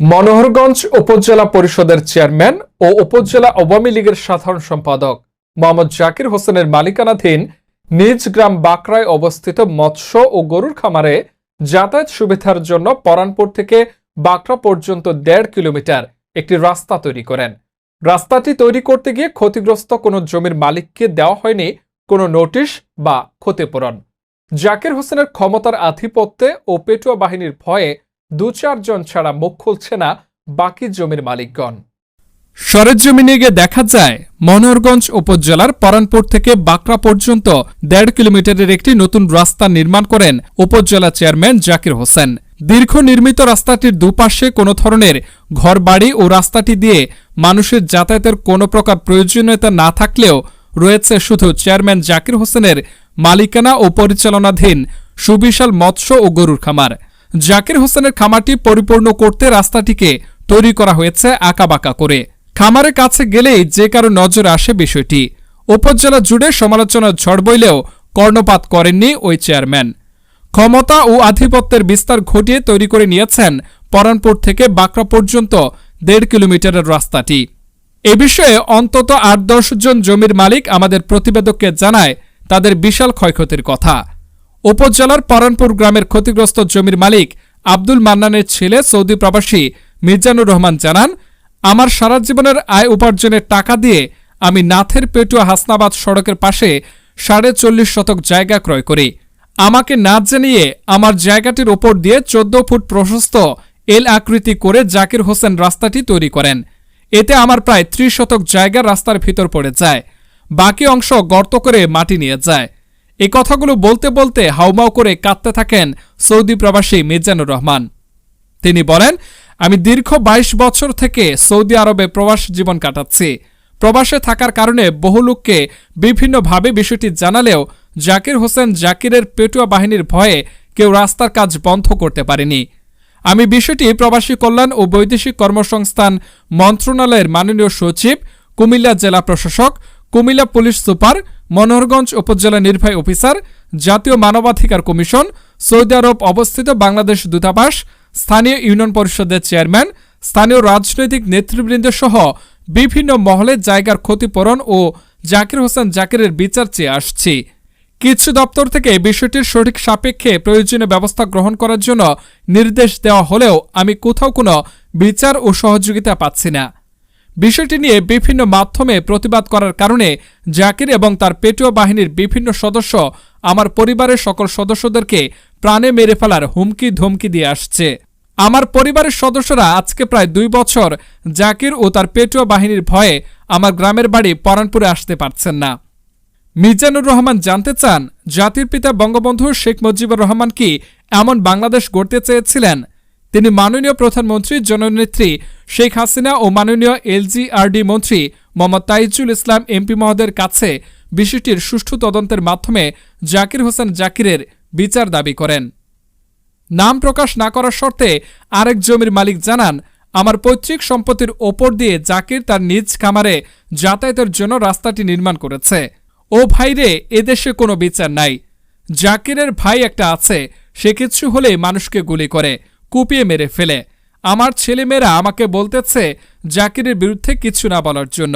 মনোহরগঞ্জ উপজেলা পরিষদের চেয়ারম্যান ও উপজেলা আওয়ামী লীগের সাধারণ সম্পাদক মোহাম্মদ জাকির হোসেনের মালিকানাধীন নিজ গ্রাম বাকরায় অবস্থিত মৎস্য ও গরুর খামারে যাতায়াত সুবিধার জন্য পরানপুর থেকে বাকরা পর্যন্ত দেড় কিলোমিটার একটি রাস্তা তৈরি করেন। রাস্তাটি তৈরি করতে গিয়ে ক্ষতিগ্রস্ত কোনো জমির মালিককে দেওয়া হয়নি কোনো নোটিশ বা ক্ষতিপূরণ। জাকির হোসেনের ক্ষমতার আধিপত্যে ও পেটুয়া বাহিনীর ভয়ে দু চারজন ছাড়া মুখ খুলছে না বাকি জমির মালিকগণ। সরেজমিনে গিয়ে দেখা যায়, মনোহরগঞ্জ উপজেলার পরানপুর থেকে বাকরা পর্যন্ত দেড় কিলোমিটারের একটি নতুন রাস্তা নির্মাণ করেন উপজেলা চেয়ারম্যান জাকির হোসেন। দীর্ঘ নির্মিত রাস্তাটির দুপাশে কোনো ধরনের ঘরবাড়ি ও রাস্তাটি দিয়ে মানুষের যাতায়াতের কোনো প্রকার প্রয়োজনীয়তা না থাকলেও রয়েছে শুধু চেয়ারম্যান জাকির হোসেনের মালিকানা ও পরিচালনাধীন সুবিশাল মৎস্য ও গরুর খামার। জাকির হোসেনের খামারটি পরিপূর্ণ করতে রাস্তাটিকে তৈরি করা হয়েছে আঁকাবাঁকা করে। খামারের কাছে গেলেই যে কারও নজরে আসে বিষয়টি। উপজেলা জুড়ে সমালোচনার ঝড় বইলেও কর্ণপাত করেননি ওই চেয়ারম্যান। ক্ষমতা ও আধিপত্যের বিস্তার ঘটিয়ে তৈরি করে নিয়েছেন পরানপুর থেকে বাঁকড়া পর্যন্ত দেড় কিলোমিটারের রাস্তাটি। এ বিষয়ে অন্তত আট দশ জন জমির মালিক আমাদের প্রতিবেদককে জানায় তাদের বিশাল ক্ষয়ক্ষতির কথা। উপজেলার পরানপুর গ্রামের ক্ষতিগ্রস্ত জমির মালিক আব্দুল মান্নানের ছেলে সৌদি প্রবাসী মির্জানুর রহমান জানান, আমার সারা জীবনের আয় উপার্জনের টাকা দিয়ে আমি নাথের পেটুয়া হাসনাবাদ সড়কের পাশে সাড়ে চল্লিশ শতক জায়গা ক্রয় করি। আমাকে না জানিয়ে আমার জায়গাটির ওপর দিয়ে চোদ্দ ফুট প্রশস্ত এল আকৃতি করে জাকির হোসেন রাস্তাটি তৈরি করেন। এতে আমার প্রায় ত্রিশ শতক জায়গা রাস্তার ভিতর পড়ে যায়। বাকি অংশ গর্ত করে মাটি নিয়ে যায়। এই কথাগুলো বলতে বলতে হাউমাউ করে কাঁদতে থাকেন সৌদি প্রবাসী মির্জানুর রহমান। তিনি বলেন, আমি দীর্ঘ ২২ বছর থেকে সৌদি আরবে প্রবাস জীবন কাটাচ্ছি। প্রবাসে থাকার কারণে বহু লোককে বিভিন্নভাবে বিষয়টি জানালেও জাকির হোসেন জাকিরের পেটুয়া বাহিনীর ভয়ে কেউ রাস্তার কাজ বন্ধ করতে পারেনি। আমি বিষয়টি প্রবাসী কল্যাণ ও বৈদেশিক কর্মসংস্থান মন্ত্রণালয়ের মাননীয় সচিব কুমিল্লা জেলা প্রশাসক, কুমিল্লা পুলিশ সুপার মনোহরগঞ্জ উপজেলা নির্বাহী অফিসার, জাতীয় মানবাধিকার কমিশন, সৌদি আরব অবস্থিত বাংলাদেশ দূতাবাস, স্থানীয় ইউনিয়ন পরিষদের চেয়ারম্যান, স্থানীয় রাজনৈতিক নেতৃবৃন্দ সহ বিভিন্ন মহলে জায়গার ক্ষতিপূরণ ও জাকির হোসেন জাকিরের বিচার চেয়ে আসছি। কিছু দপ্তর থেকে বিষয়টির সঠিক সাপেক্ষে প্রয়োজনীয় ব্যবস্থা গ্রহণ করার জন্য নির্দেশ দেওয়া হলেও আমি কোথাও কোনো বিচার ও সহযোগিতা পাচ্ছি না। বিষয়টি নিয়ে বিভিন্ন মাধ্যমে প্রতিবাদ করার কারণে জাকির এবং তার পেটুয়া বাহিনীর বিভিন্ন সদস্য আমার পরিবারের সকল সদস্যদেরকে প্রাণে মেরে ফেলার হুমকি ধমকি দিয়ে আসছে। আমার পরিবারের সদস্যরা আজকে প্রায় দুই বছর জাকির ও তার পেটুয়া বাহিনীর ভয়ে আমার গ্রামের বাড়ি পরানপুরে আসতে পারছেন না। মিজানুর রহমান জানতে চান, জাতির পিতা বঙ্গবন্ধু শেখ মুজিবুর রহমান কি এমন বাংলাদেশ গড়তে চেয়েছিলেন? তিনি মাননীয় প্রধানমন্ত্রী, জননেত্রী শেখ হাসিনা ও মাননীয় এলজিআরডি মন্ত্রী মোহাম্মদ তাইজুল ইসলাম এমপি মহোদয়ের কাছে বিষয়টির সুষ্ঠু তদন্তের মাধ্যমে জাকির হোসেন জাকিরের বিচার দাবি করেন। নাম প্রকাশ না করার শর্তে আরেক জমির মালিক জানান, আমার পৈতৃক সম্পত্তির ওপর দিয়ে জাকির তার নিজ খামারে যাতায়াতের জন্য রাস্তাটি নির্মাণ করেছে। ও ভাইরে এদেশে কোনো বিচার নাই। জাকিরের ভাই একটা আছে, সে কিছু হলে মানুষকে গুলি করে। কুপিয়ে মেরে ফেলে। আমার ছেলেমেয়েরা আমাকে বলতেছে জাকিরের বিরুদ্ধে কিছু না বলার জন্য।